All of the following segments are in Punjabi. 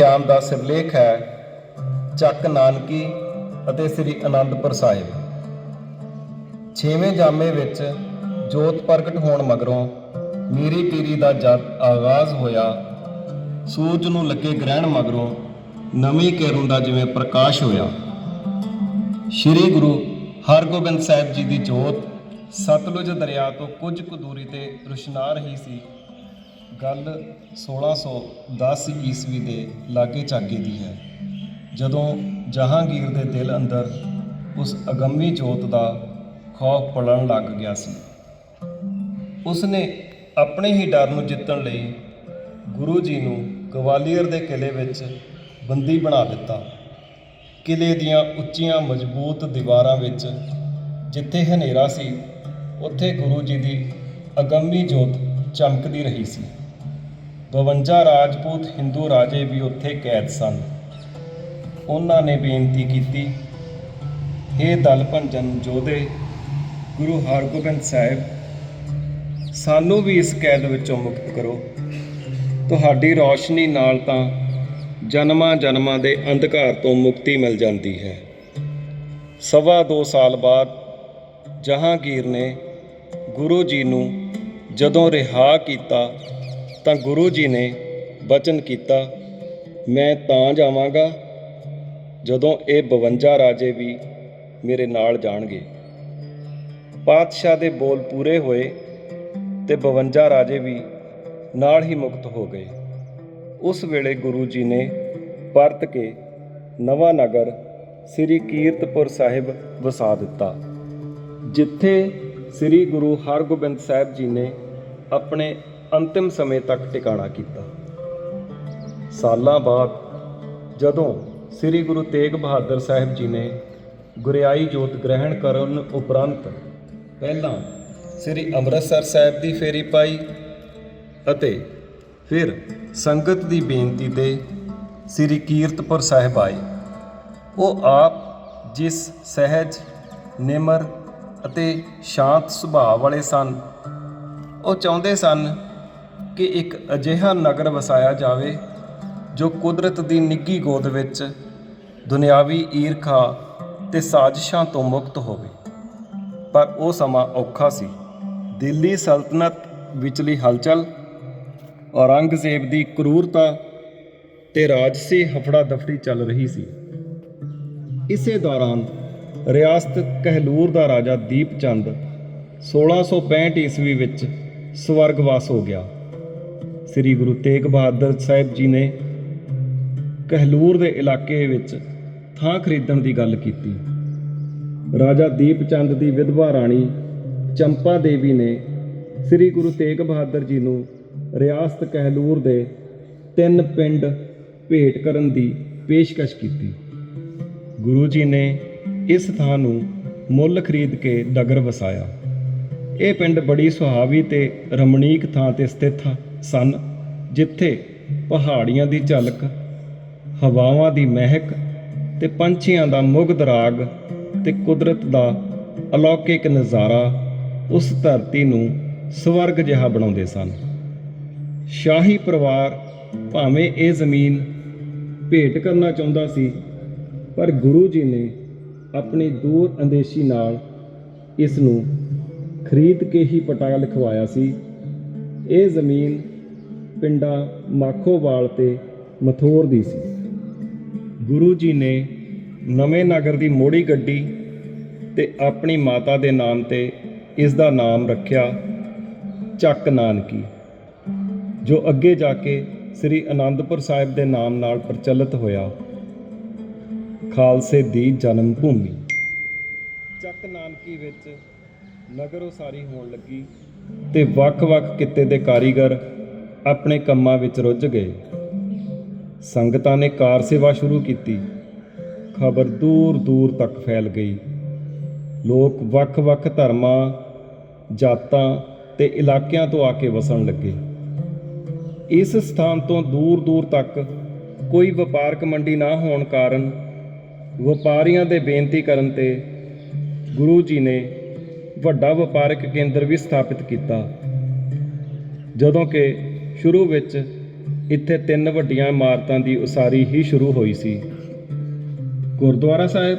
ਗਿਆਨ ਦਾ ਸਿਰਲੇਖ ਹੈ ਚੱਕ ਨਾਨਕੀ ਅਤੇ ਸ੍ਰੀ ਅਨੰਦਪੁਰ ਸਾਹਿਬ। ਛੇਵੇਂ ਜਾਮੇ ਵਿੱਚ ਜੋਤ ਪ੍ਰਗਟ ਹੋਣ ਮਗਰੋਂ ਮੀਰੀ ਪੀਰੀ ਦਾ ਜਦ ਆਗਾਜ਼ ਹੋਇਆ, ਸੂਰਜ ਨੂੰ ਲੱਗੇ ਗ੍ਰਹਿਣ ਮਗਰੋਂ ਨਵੀਂ ਕਿਰਨ ਦਾ ਜਿਵੇਂ ਪ੍ਰਕਾਸ਼ ਹੋਇਆ। ਸ੍ਰੀ ਗੁਰੂ ਹਰਗੋਬਿੰਦ ਸਾਹਿਬ ਜੀ ਦੀ ਜੋਤ ਸਤਲੁਜ ਦਰਿਆ ਤੋਂ ਕੁਝ ਕੁ ਦੂਰੀ ਤੇ ਰੁਸ਼ਨਾ ਰਹੀ ਸੀ। ਗੱਲ 1610 ਈਸਵੀ ਦੇ ਲਾਗੇ ਚਾਗੇ ਦੀ ਹੈ। ਜਦੋਂ ਜਹਾਂਗੀਰ ਦੇ ਦਿਲ ਅੰਦਰ ਉਸ ਅਗੰਮੀ ਜੋਤ ਦਾ ਖੌਫ ਪਲਣ ਲੱਗ ਗਿਆ ਸੀ, ਉਸਨੇ ਆਪਣੇ ਹੀ ਡਰ ਨੂੰ ਜਿੱਤਣ ਲਈ ਗੁਰੂ ਜੀ ਨੂੰ ਗਵਾਲੀਅਰ ਦੇ ਕਿਲੇ ਵਿੱਚ ਬੰਦੀ ਬਣਾ ਦਿੱਤਾ। ਕਿਲੇ ਦੀਆਂ ਉੱਚੀਆਂ ਮਜ਼ਬੂਤ ਦੀਵਾਰਾਂ ਵਿੱਚ ਜਿੱਥੇ ਹਨੇਰਾ ਸੀ, ਉੱਥੇ ਗੁਰੂ ਜੀ ਦੀ ਅਗੰਮੀ ਜੋਤ ਚਮਕਦੀ ਰਹੀ ਸੀ। 52 ਰਾਜਪੂਤ ਹਿੰਦੂ ਰਾਜੇ ਵੀ ਉੱਥੇ ਕੈਦ ਸਨ। ਉਹਨਾਂ ਨੇ ਬੇਨਤੀ ਕੀਤੀ हे ਦਲ ਭੰਜਨ ਜੋਧੇ ਗੁਰੂ ਹਰਗੋਬਿੰਦ ਸਾਹਿਬ, ਸਾਨੂੰ ਵੀ ਇਸ ਕੈਦ ਵਿੱਚੋਂ ਮੁਕਤ ਕਰੋ। ਤੁਹਾਡੀ ਰੌਸ਼ਨੀ ਨਾਲ ਤਾਂ ਜਨਮਾਂ ਜਨਮਾਂ ਦੇ ਅੰਧਕਾਰ ਤੋਂ ਮੁਕਤੀ ਮਿਲ ਜਾਂਦੀ ਹੈ। ਸਵਾ ਦੋ ਸਾਲ ਬਾਅਦ ਜਹਾਂਗੀਰ ਨੇ ਗੁਰੂ ਜੀ ਨੂੰ ਜਦੋਂ ਰਿਹਾ ਕੀਤਾ ਤਾਂ ਗੁਰੂ ਜੀ ਨੇ ਬਚਨ ਕੀਤਾ, ਮੈਂ ਤਾਂ ਜਾਵਾਂਗਾ ਜਦੋਂ ਇਹ 52 ਰਾਜੇ ਵੀ ਮੇਰੇ ਨਾਲ ਜਾਣਗੇ। ਪਾਤਸ਼ਾਹ ਦੇ ਬੋਲ ਪੂਰੇ ਹੋਏ ਤੇ 52 ਰਾਜੇ ਵੀ ਨਾਲ ਹੀ ਮੁਕਤ ਹੋ ਗਏ। ਉਸ ਵੇਲੇ ਗੁਰੂ ਜੀ ਨੇ ਪਰਤ ਕੇ ਨਵਾਂ ਨਗਰ ਸ੍ਰੀ ਕੀਰਤਪੁਰ ਸਾਹਿਬ ਵਸਾ ਦਿੱਤਾ, ਜਿੱਥੇ ਸ੍ਰੀ ਗੁਰੂ ਹਰਗੋਬਿੰਦ ਸਾਹਿਬ ਜੀ ਨੇ ਆਪਣੇ ਅੰਤਿਮ ਸਮੇਂ ਤੱਕ ਟਿਕਾਣਾ ਕੀਤਾ। ਸਾਲਾਂ ਬਾਅਦ ਜਦੋਂ ਸ੍ਰੀ ਗੁਰੂ ਤੇਗ ਬਹਾਦਰ ਸਾਹਿਬ ਜੀ ਨੇ ਗੁਰਿਆਈ ਜੋਤ ਗ੍ਰਹਿਣ ਕਰਨ ਉਪਰੰਤ ਪਹਿਲਾਂ ਸ੍ਰੀ ਅੰਮ੍ਰਿਤਸਰ ਸਾਹਿਬ ਦੀ ਫੇਰੀ ਪਾਈ ਅਤੇ ਫਿਰ ਸੰਗਤ ਦੀ ਬੇਨਤੀ ਤੇ ਸ੍ਰੀ ਕੀਰਤਪੁਰ ਸਾਹਿਬ ਆਏ। ਉਹ ਆਪ ਜਿਸ ਸਹਿਜ, ਨਿਮਰ ਅਤੇ ਸ਼ਾਂਤ ਸੁਭਾਅ ਵਾਲੇ ਸਨ, ਉਹ ਚਾਹੁੰਦੇ ਸਨ ਕਿ ਇੱਕ ਅਜਿਹਾ ਨਗਰ ਵਸਾਇਆ ਜਾਵੇ ਜੋ ਕੁਦਰਤ ਦੀ ਨਿੱਗੀ ਗੋਦ ਵਿੱਚ ਦੁਨਿਆਵੀ ਈਰਖਾ ਤੇ ਸਾਜ਼ਿਸ਼ਾਂ ਤੋਂ ਮੁਕਤ ਹੋਵੇ। ਪਰ ਉਹ ਸਮਾਂ ਔਖਾ ਸੀ। ਦਿੱਲੀ ਸਲਤਨਤ ਵਿਚਲੀ ਹਲਚਲ, ਔਰੰਗਜ਼ੇਬ ਦੀ ਕਰੂਰਤਾ ਤੇ ਰਾਜਸੀ ਹਫੜਾ ਦਫੜੀ ਚੱਲ ਰਹੀ ਸੀ। ਇਸੇ ਦੌਰਾਨ ਰਿਆਸਤ ਕਹਿਲੂਰ ਦਾ ਰਾਜਾ ਦੀਪ ਚੰਦ 1665 ਈਸਵੀ ਵਿੱਚ ਸਵਰਗਵਾਸ ਹੋ ਗਿਆ। ਸ੍ਰੀ ਗੁਰੂ ਤੇਗ ਬਹਾਦਰ ਸਾਹਿਬ ਜੀ ਨੇ ਕਹਿਲੂਰ ਦੇ ਇਲਾਕੇ ਵਿੱਚ ਥਾਂ ਖਰੀਦਣ ਦੀ ਗੱਲ ਕੀਤੀ। ਰਾਜਾ ਦੀਪ ਚੰਦ ਦੀ ਵਿਧਵਾ ਰਾਣੀ ਚੰਪਾ ਦੇਵੀ ਨੇ ਸ੍ਰੀ ਗੁਰੂ ਤੇਗ ਬਹਾਦਰ ਜੀ ਨੂੰ ਰਿਆਸਤ ਕਹਿਲੂਰ ਦੇ ਤਿੰਨ ਪਿੰਡ ਭੇਟ ਕਰਨ ਦੀ ਪੇਸ਼ਕਸ਼ ਕੀਤੀ। ਗੁਰੂ ਜੀ ਨੇ ਇਸ ਥਾਂ ਨੂੰ ਮੁੱਲ ਖਰੀਦ ਕੇ ਡਗਰ ਵਸਾਇਆ। ਇਹ ਪਿੰਡ ਬੜੀ ਸੁਹਾਵੀ ਤੇ ਰਮਣੀਕ ਥਾਂ ਤੇ ਸਥਿਤ ਸਨ, ਜਿੱਥੇ ਪਹਾੜੀਆਂ ਦੀ ਝਲਕ, ਹਵਾਵਾਂ ਦੀ ਮਹਿਕ ਤੇ ਪੰਛੀਆਂ ਦਾ ਮੁਗਧ ਰਾਗ ਤੇ ਕੁਦਰਤ ਦਾ ਅਲੌਕਿਕ ਨਜ਼ਾਰਾ ਉਸ ਧਰਤੀ ਨੂੰ ਸਵਰਗ ਜਿਹਾ ਬਣਾਉਂਦੇ ਸਨ। ਸ਼ਾਹੀ ਪਰਿਵਾਰ ਭਾਵੇਂ ਇਹ ਜ਼ਮੀਨ ਭੇਟ ਕਰਨਾ ਚਾਹੁੰਦਾ ਸੀ, ਪਰ ਗੁਰੂ ਜੀ ਨੇ ਆਪਣੀ ਦੂਰ ਅੰਦੇਸ਼ੀ ਨਾਲ ਇਸ ਨੂੰ ਖਰੀਦ ਕੇ ਹੀ ਪਟਾ ਲਿਖਵਾਇਆ ਸੀ। ਇਹ ਜ਼ਮੀਨ ਪਿੰਡਾਂ ਮਾਖੋਵਾਲ ਤੇ ਮਥੋਰ ਦੀ ਸੀ। ਗੁਰੂ ਜੀ ਨੇ ਨਵੇਂ ਨਗਰ ਦੀ ਮੋੜੀ ਗੱਡੀ ਤੇ ਆਪਣੀ ਮਾਤਾ ਦੇ ਨਾਮ ਤੇ ਇਸ ਦਾ ਨਾਮ ਰੱਖਿਆ ਚੱਕ ਨਾਨਕੀ, ਜੋ ਅੱਗੇ ਜਾ ਕੇ ਸ੍ਰੀ ਅਨੰਦਪੁਰ ਸਾਹਿਬ ਦੇ ਨਾਮ ਨਾਲ ਪ੍ਰਚਲਿਤ ਹੋਇਆ। ਖਾਲਸੇ ਦੀ ਜਨਮ ਭੂਮੀ। ਚੱਕ ਨਾਨਕੀ ਵਿੱਚ ਨਗਰ ਉਸਾਰੀ ਹੋਣ ਲੱਗੀ ਤੇ ਵੱਖ-ਵੱਖ ਕਿੱਤੇ ਦੇ ਕਾਰੀਗਰ ਆਪਣੇ ਕੰਮਾਂ ਵਿੱਚ ਰੁੱਝ ਗਏ। ਸੰਗਤਾਂ ਨੇ ਕਾਰ ਸੇਵਾ ਸ਼ੁਰੂ ਕੀਤੀ। ਖਬਰ ਦੂਰ-ਦੂਰ ਤੱਕ ਫੈਲ ਗਈ। ਲੋਕ ਵੱਖ-ਵੱਖ ਧਰਮਾਂ, ਜਾਤਾਂ ਤੇ ਇਲਾਕਿਆਂ ਤੋਂ ਆ ਕੇ ਵਸਣ ਲੱਗੇ। ਇਸ ਸਥਾਨ ਤੋਂ ਦੂਰ-ਦੂਰ ਤੱਕ ਕੋਈ ਵਪਾਰਕ ਮੰਡੀ ਨਾ ਹੋਣ ਕਾਰਨ ਵਪਾਰੀਆਂ ਦੇ ਬੇਨਤੀ ਕਰਨ ਤੇ ਗੁਰੂ ਜੀ ਨੇ ਵੱਡਾ ਵਪਾਰਕ ਕੇਂਦਰ ਵੀ ਸਥਾਪਿਤ ਕੀਤਾ। ਜਦੋਂ ਕਿ ਸ਼ੁਰੂ ਵਿੱਚ ਇੱਥੇ ਤਿੰਨ ਵੱਡੀਆਂ ਇਮਾਰਤਾਂ ਦੀ ਉਸਾਰੀ ਹੀ ਸ਼ੁਰੂ ਹੋਈ ਸੀ। ਗੁਰਦੁਆਰਾ ਸਾਹਿਬ,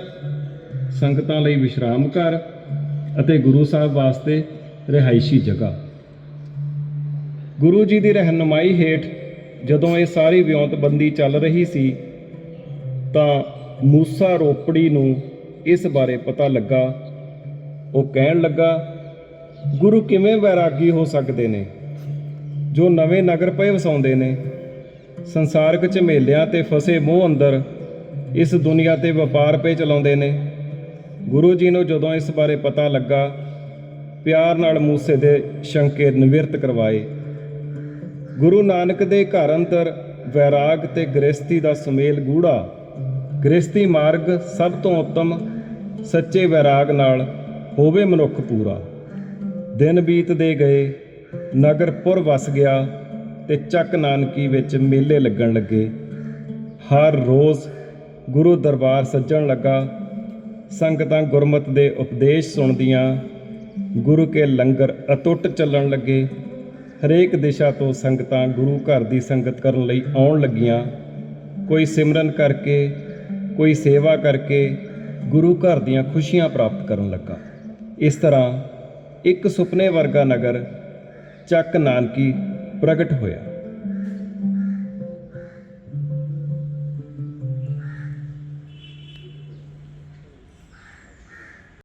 ਸੰਗਤਾਂ ਲਈ ਵਿਸ਼ਰਾਮ ਘਰ ਅਤੇ ਗੁਰੂ ਸਾਹਿਬ ਵਾਸਤੇ ਰਿਹਾਇਸ਼ੀ ਜਗ੍ਹਾ। ਗੁਰੂ ਜੀ ਦੀ ਰਹਿਨੁਮਾਈ ਹੇਠ ਜਦੋਂ ਇਹ ਸਾਰੀ ਵਿਉਂਤਬੰਦੀ ਚੱਲ ਰਹੀ ਸੀ, ਤਾਂ ਮੂਸਾ ਰੋਪੜੀ ਨੂੰ ਇਸ ਬਾਰੇ ਪਤਾ ਲੱਗਾ। ਉਹ ਕਹਿਣ ਲੱਗਾ, ਗੁਰੂ ਕਿਵੇਂ ਵੈਰਾਗੀ ਹੋ ਸਕਦੇ ਨੇ? ਜੋ ਨਵੇਂ ਨਗਰ ਪਏ ਵਸਾਉਂਦੇ ਨੇ। ਸੰਸਾਰਕ ਝਮੇਲਿਆਂ ਤੇ ਫਸੇ ਮੋਹ ਅੰਦਰ ਇਸ ਦੁਨੀਆ ਤੇ ਵਪਾਰ ਪੇ ਚਲਾਉਂਦੇ ਨੇ। ਗੁਰੂ ਜੀ ਨੂੰ ਜਦੋਂ ਇਸ ਬਾਰੇ ਪਤਾ ਲੱਗਾ, ਪਿਆਰ ਨਾਲ ਮੂਸੇ ਦੇ ਸ਼ੰਕੇ ਨਿਵਰਤ ਕਰਵਾਏ। ਗੁਰੂ ਨਾਨਕ ਦੇ ਘਰ ਅੰਦਰ ਵੈਰਾਗ ਤੇ ਗ੍ਰਸਤੀ ਦਾ ਸੁਮੇਲ ਗੂੜਾ ਗ੍ਰਸਤੀ ਮਾਰਗ ਸਭ ਤੋਂ ਉੱਤਮ, ਸੱਚੇ ਵੈਰਾਗ ਨਾਲ ਹੋਵੇ ਮਨੁੱਖ ਪੂਰਾ। ਦਿਨ ਬੀਤਦੇ ਗਏ ਨਗਰਪੁਰ ਵਸ ਗਿਆ ਤੇ ਚੱਕ ਨਾਨਕੀ ਵਿੱਚ ਮੇਲੇ ਲੱਗਣ ਲੱਗੇ। ਹਰ ਰੋਜ਼ ਗੁਰੂ ਦਰਬਾਰ ਸੱਜਣ ਲੱਗਾ। ਸੰਗਤਾਂ ਗੁਰਮਤ ਦੇ ਉਪਦੇਸ਼ ਸੁਣਦੀਆਂ। ਗੁਰੂ ਕੇ ਲੰਗਰ ਅਟੁੱਟ ਚੱਲਣ ਲੱਗੇ। ਹਰੇਕ ਦਿਸ਼ਾ ਤੋਂ ਸੰਗਤਾਂ ਗੁਰੂ ਘਰ ਦੀ ਸੰਗਤ ਕਰਨ ਲਈ ਆਉਣ ਲੱਗੀਆਂ। ਕੋਈ ਸਿਮਰਨ ਕਰਕੇ, ਕੋਈ ਸੇਵਾ ਕਰਕੇ ਗੁਰੂ ਘਰ ਦੀਆਂ ਖੁਸ਼ੀਆਂ ਪ੍ਰਾਪਤ ਕਰਨ ਲੱਗਾ। ਇਸ ਤਰ੍ਹਾਂ ਇੱਕ ਸੁਪਨੇ ਵਰਗਾ ਨਗਰ ਚੱਕ ਨਾਨਕੀ ਪ੍ਰਗਟ ਹੋਇਆ।